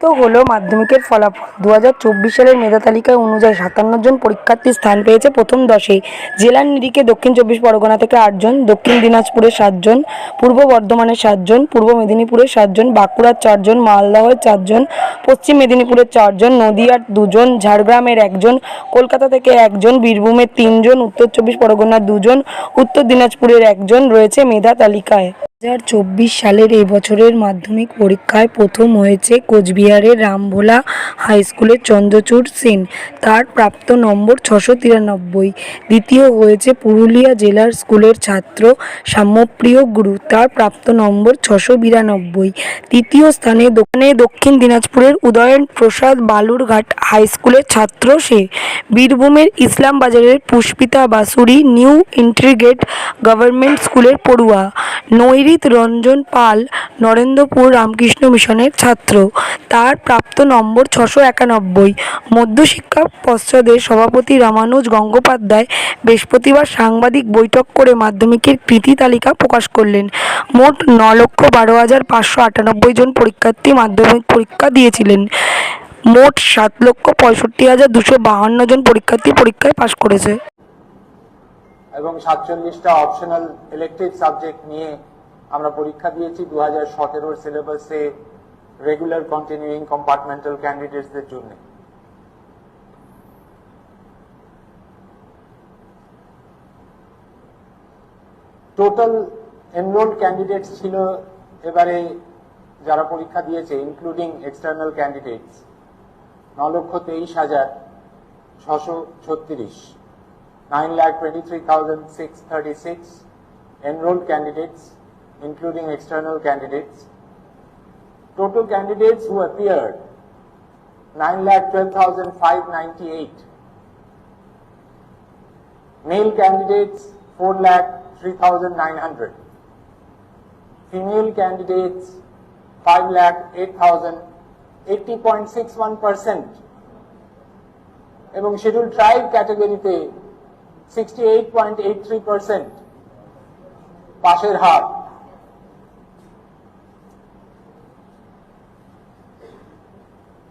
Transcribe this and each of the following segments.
তো হলো মাধ্যমিকের ফলাফল। দু হাজার চব্বিশ সালের মেধা তালিকা অনুযায়ী সাতান্ন জন পরীক্ষার্থী স্থান পেয়েছে প্রথম দশে। জেলার নিরিখে দক্ষিণ চব্বিশ পরগনা থেকে আটজন দক্ষিণ দিনাজপুরের সাতজন পূর্ব বর্ধমানের সাতজন পূর্ব মেদিনীপুরের সাতজন বাঁকুড়ার চারজন মালদহের চারজন পশ্চিম মেদিনীপুরের চারজন নদিয়ার দুজন ঝাড়গ্রামের একজন কলকাতা থেকে একজন বীরভূমের তিনজন উত্তর চব্বিশ পরগনার দুজন উত্তর দিনাজপুরের একজন রয়েছে মেধা তালিকায়। চব্বিশ সালের এই বছরের মাধ্যমিক পরীক্ষায় প্রথম হয়েছে কোচবিহারের রামভোলা হাই স্কুলের চন্দ্রচূড় সেন। তার প্রাপ্ত নম্বর ছশো তিরানব্বই। দ্বিতীয় হয়েছে পুরুলিয়া জেলার স্কুলের ছাত্র সাম্যপ্রিয় গুরু। তার প্রাপ্ত নম্বর ছশো বিরানব্বই। তৃতীয় স্থানে দোকানে দক্ষিণ দিনাজপুরের উদয়ন প্রসাদ বালুরঘাট হাই স্কুলের ছাত্র সে। বীরভূমের ইসলাম বাজারের Pushpita Basuri new integrated government স্কুলের পড়ুয়া। নৈরিত রঞ্জন পাল নরেন্দ্রপুর রামকৃষ্ণ মিশনের ছাত্র। তার প্রাপ্ত নম্বর ছশো একানব্বই। মধ্যশিক্ষা পর্ষদের সভাপতি রামানুজ গঙ্গোপাধ্যায় বৃহস্পতিবার সাংবাদিক বৈঠক করে মাধ্যমিকের কৃতি তালিকা প্রকাশ করলেন। মোট ন লক্ষ বারো হাজার পাঁচশো আটানব্বই জন পরীক্ষার্থী মাধ্যমিক পরীক্ষা দিয়েছিলেন। মোট সাত লক্ষ পঁয়ষট্টি হাজার দুশো বাহান্ন জন পরীক্ষার্থী পরীক্ষায় পাশ করেছে। এবং সাতচল্লিশটা অপশনাল ইলেকটিভ সাবজেক্ট নিয়ে আমরা পরীক্ষা দিয়েছি দু হাজার সতেরোর সিলেবাসে রেগুলার কন্টিনিউইং কম্পার্টমেন্টাল ক্যান্ডিডেটসদের জন্য। টোটাল এনরোল্ড ক্যান্ডিডেটস ছিল এবারে যারা পরীক্ষা দিয়েছে ইনক্লুডিং এক্সটার্নাল ক্যান্ডিডেটস ন লক্ষ তেইশ হাজার ছশো ছত্রিশ। 9,23,636 enrolled candidates, including external candidates. Total candidates who appeared, 9,12,598. Male candidates, 4,03,900. Female candidates, 5,08,000, 80.61%. এবং শিডিউল ট্রাইব ক্যাটাগরিতে sixty eight point eight three percent পাশের হার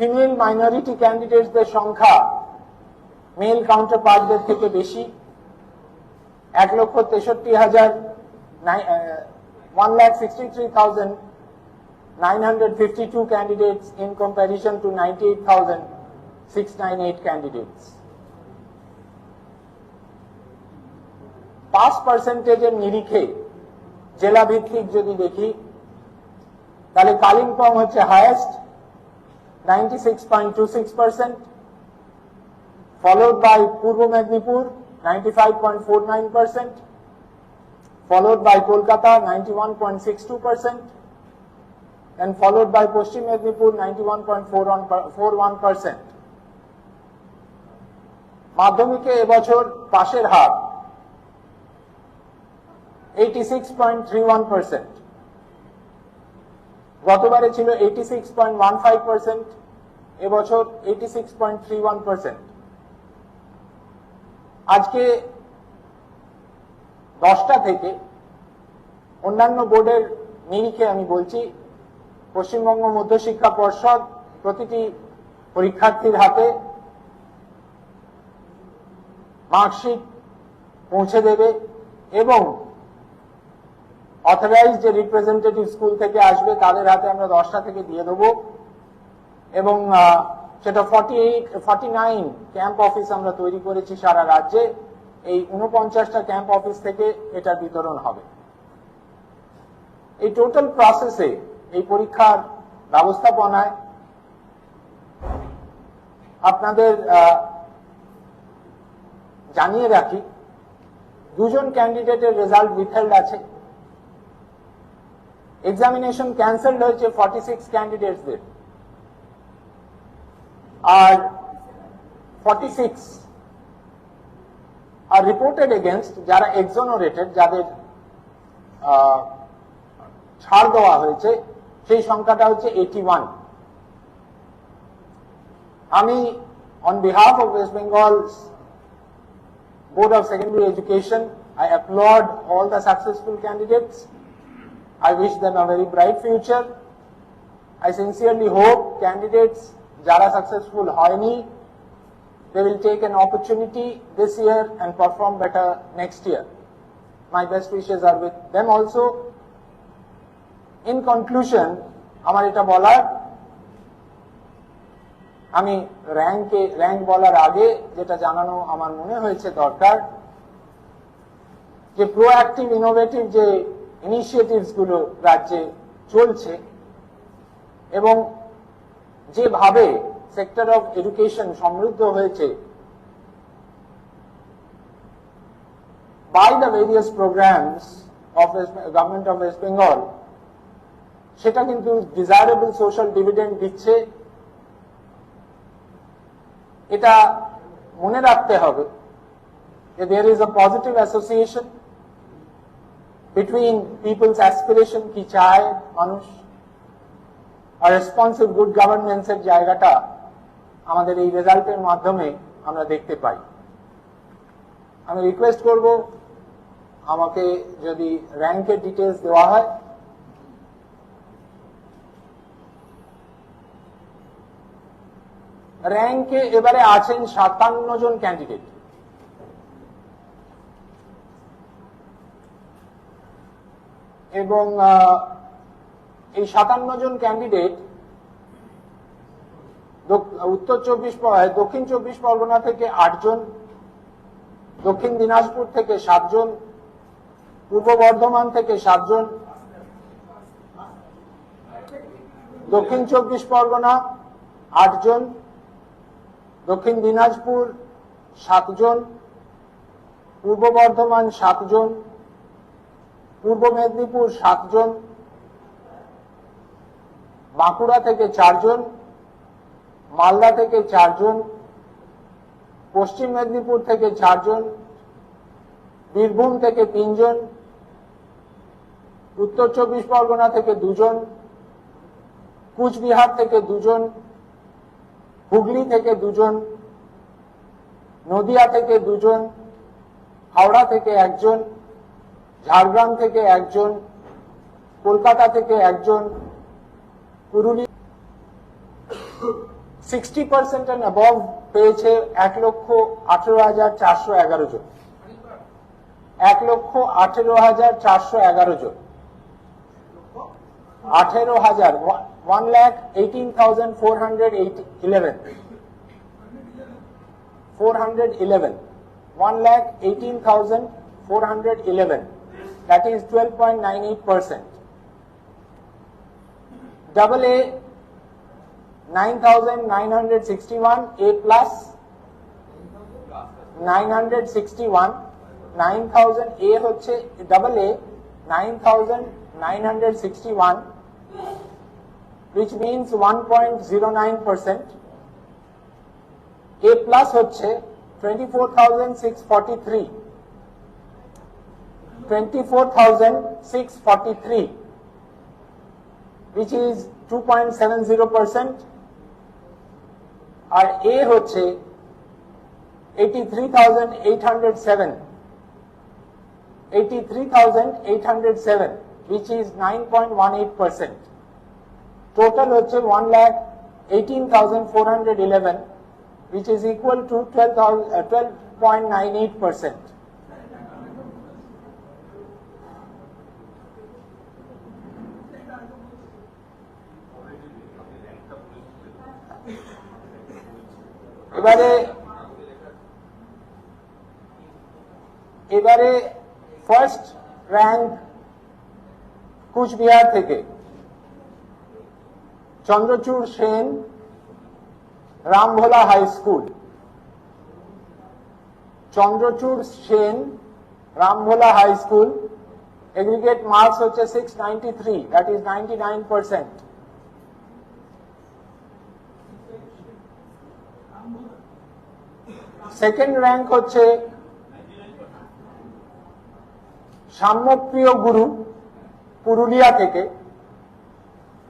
female minority ক্যান্ডিডেটসদের সংখ্যা মেল কাউন্টার পার্টদের থেকে বেশি। এক লক্ষ তেষট্টি হাজার one lakh sixty three thousand nine hundred fifty two candidates in comparison to ninety eight thousand six nine eight candidates pass পার্সেন্টেজের নিরিখে জেলা ভিত্তিক যদি দেখি, তাহলে কালিম্পং হচ্ছে highest 96.26%, followed by Purbo Medinipur 95.49%, followed by Kolkata 91.62%, and followed by Poshchim Medinipur 91.41%. মাধ্যমিকে এবছর পাশের হার 86.31% গতবারে ছিল eighty six point one five percent এবছর eighty six point three one percent আজকে দশটা থেকে অন্যান্য বোর্ডের নিরিখে আমি বলছি, পশ্চিমবঙ্গ মধ্যশিক্ষা পর্ষদ প্রতিটি পরীক্ষার্থীর হাতে মার্কশিট পৌঁছে দেবে এবং অথরাইজ যে রিপ্রেজেন্টেটিভ স্কুল থেকে আসবে, তাদের হাতে আমরা দশটা থেকে দিয়ে দেবো। এবং সেটা forty eight nine camp office আমরা তৈরি করেছি সারা রাজ্যে। এই উনপঞ্চাশটা ক্যাম্প অফিস থেকে এটার বিতরণ হবে। এই টোটাল প্রসেসে এই পরীক্ষার ব্যবস্থাপনায় আপনাদের জানিয়ে রাখি, দুজন ক্যান্ডিডেটের রেজাল্ট উইথহেল্ড আছে। এক্সামিনেশন ক্যান্সেলড হয়েছে ফর্টি সিক্স ক্যান্ডিডেটসদের আর ফর্টি সিক্স আর রিপোর্টেড এগেনস্ট যারা এক্সোনোরেটেড যাদের ছাড় দেওয়া হয়েছে সেই সংখ্যাটা হচ্ছে এইটি আমি on behalf of West Bengal board of secondary Education, I applaud all the successful candidates. I wish them a very bright future. I sincerely hope candidates যারা successful হয়নি they will take an opportunity this year and perform better next year. My best wishes are with them also. In conclusion, আমার এটা বলার আমি র্যাঙ্কে rank বলার আগে যেটা জানানো আমার মনে হয়েছে দরকার যে প্রোঅ্যাক্টিভ ইনোভেটিভ যে ইনিশিয়েটিভসগুলো রাজ্যে চলছে এবং যেভাবে সেক্টর অফ এডুকেশন সমৃদ্ধ হয়েছে the various programs of West, government of West Bengal সেটা কিন্তু ডিজায়ারেবল সোশ্যাল ডিভিডেন্ড দিচ্ছে। এটা মনে রাখতে হবে যে there is a positive association between people's aspiration কি চায় মানুষ আর রেসপন্সিভ গুড গভর্নেন্সের জায়গাটা আমাদের এই রেজাল্টের মাধ্যমে আমরা দেখতে পাই আমি রিকোয়েস্ট করব আমাকে যদি র্যাঙ্কের ডিটেলস দেওয়া হয় র্যাঙ্কে এবারে আছেন সাতান্ন জন ক্যান্ডিডেট এবং এই সাতান্ন জন ক্যান্ডিডেট উত্তর চব্বিশ পর- দক্ষিণ চব্বিশ পরগনা থেকে আটজন দক্ষিণ দিনাজপুর থেকে সাতজন পূর্ব বর্ধমান থেকে সাতজন দক্ষিণ চব্বিশ পরগনা আটজন দক্ষিণ দিনাজপুর সাতজন পূর্ব বর্ধমান সাতজন পূর্ব মেদিনীপুর সাতজন, বাঁকুড়া থেকে চারজন, মালদা থেকে চারজন, পশ্চিম মেদিনীপুর থেকে চারজন, বীরভূম থেকে তিনজন, উত্তর চব্বিশ পরগনা থেকে দুজন, কুচবিহার থেকে দুজন, হুগলি থেকে দুজন, নদিয়া থেকে দুজন, হাওড়া থেকে একজন ঝাড়গ্রাম থেকে একজন, কলকাতা থেকে একজন, Purulia sixty percent and above পেয়েছে এক লক্ষ আঠেরো হাজার চারশো এগারো জন। এক লক্ষ আঠেরো হাজার চারশো এগারো জন। আঠেরো হাজার one lakh eighteen thousand four hundred eleven four hundred eleven one lakh eighteen thousand four hundred eleven that is twelve point nine eight percent double A 9,961 A plus 961 9000 A হচ্ছে double A 9,961 which means 1.09 percent A plus হচ্ছে 24,643 24,643 which is 2.70 percent আর এ হচ্ছে 83,807 83,807 which is 9.18 percent total হচ্ছে 1 lakh 18,411 which is equal to 12,000 uh, 12.98 percent এবারে এবারে first rank Cooch Behar থেকে Chandrachur Sen Rambhola high school. Chandrachur Sen Rambhola high school. Aggregate marks হচ্ছে six ninety three that is ninety nine percent second rank হচ্ছে সাম্যপ্রিয় গুরু পুরুলিয়া থেকে,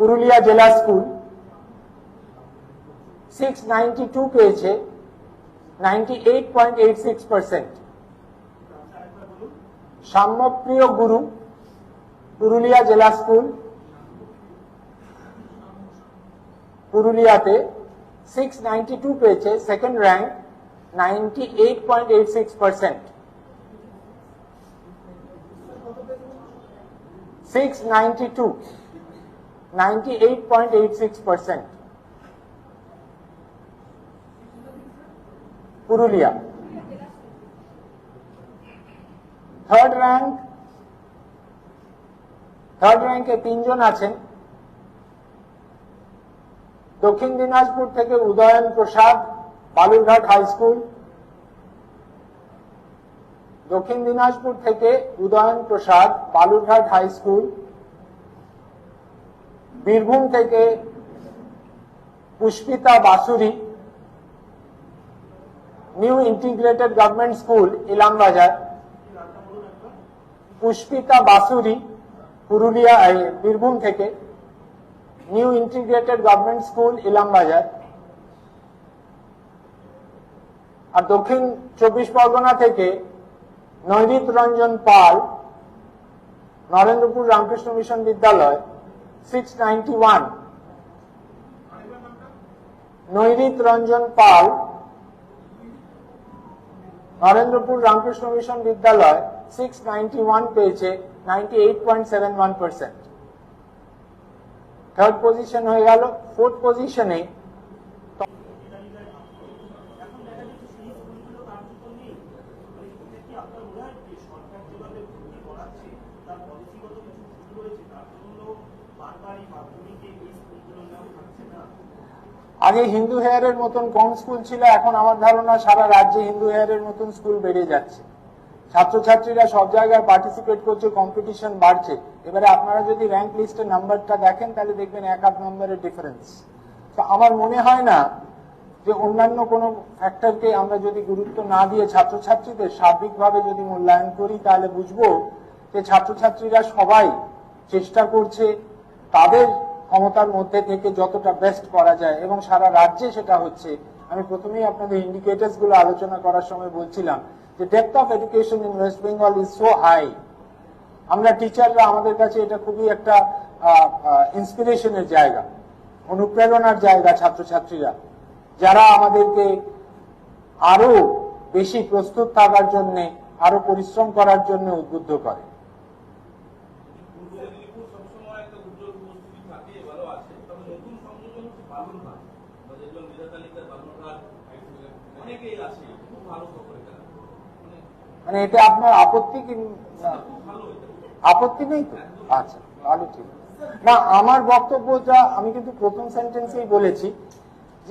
পুরুলিয়া জেলা school six ninety two পেয়েছে 98.86 percent. Samyapriya Guru Purulia জেলা school, পুরুলিয়াতে সিক্স নাইনটি টু পেয়েছে second rank ninety eight point eight six percent six ninety two ninety eight point eight six percent Purulia third rank third র্যাঙ্কে তিনজন আছেন দক্ষিণ দিনাজপুর থেকে উদয়ন প্রসাদ বালুরঘাট হাই স্কুল, দক্ষিণ দিনাজপুর থেকে Udayan Prasad Balurghat high school, Birbhum থেকে Pushpita Basuri, new integrated government school, Ilambazar, Pushpita Basuri, Purulia Birbhum থেকে new integrated government school, Ilambazar. আর দক্ষিণ চব্বিশ পরগনা থেকে Nairit Ranjan Pal, Narendrapur Ramakrishna Mission Vidyalaya six ninety Nairit Ranjan Pal, Narendrapur Ramakrishna Mission Vidyalaya six ninety one পেয়েছে ninety eight point seven one percent third position হয়ে গেল fourth পজিশনে আগে হিন্দু হেয়ারের মতন কম school ছিল, এখন আমার ধারণা সারা রাজ্যে হিন্দু হেয়ারের মতন স্কুল বেড়ে যাচ্ছে। ছাত্রছাত্রীরা সব জায়গায় পার্টিসিপেট করছে কম্পিটিশন বাড়ছে। এবারে আপনারা যদি র্যাঙ্ক লিস্টের নাম্বারটা দেখেন, তাহলে দেখবেন এক আধ নম্বরের ডিফারেন্স তো আমার মনে হয় না যে অন্যান্য কোনো ফ্যাক্টরকে আমরা যদি গুরুত্ব না দিয়ে ছাত্রছাত্রীদের সার্বিকভাবে যদি মূল্যায়ন করি, তাহলে বুঝব যে ছাত্রছাত্রীরা সবাই চেষ্টা করছে তাদের ক্ষমতার মধ্যে থেকে যতটা বেস্ট করা যায় এবং সারা রাজ্যে সেটা হচ্ছে। আমি প্রথমেই আপনাদের ইন্ডিকেটার্সগুলো আলোচনা করার সময় বলছিলাম যে depth of education in West Bengal is so high আমরা টিচাররা আমাদের কাছে এটা খুবই একটা ইন্সপিরেশনের জায়গা, অনুপ্রেরণার জায়গা ছাত্রছাত্রীরা। যারা আমাদেরকে আরও বেশি প্রস্তুত থাকার জন্য, আরও পরিশ্রম করার জন্য উদ্বুদ্ধ করে পূর্ব মেদিনীপুর সবসময় একটা উজ্জ্বল উপস্থিতি থাকে ভালো আছে তবে নতুন সংযোজন হচ্ছে বালুরঘাট বা যেগুলো মেধা তালিকার বালুরঘাট অনেকেই আছে খুব ভালো করে তারা মানে এটা আপনার আপত্তি কি? আপত্তি নেই তো? আচ্ছা ভালো ঠিক। না, আমার বক্তব্য যা আমি কিন্তু প্রথম সেন্টেন্সেই বলেছি।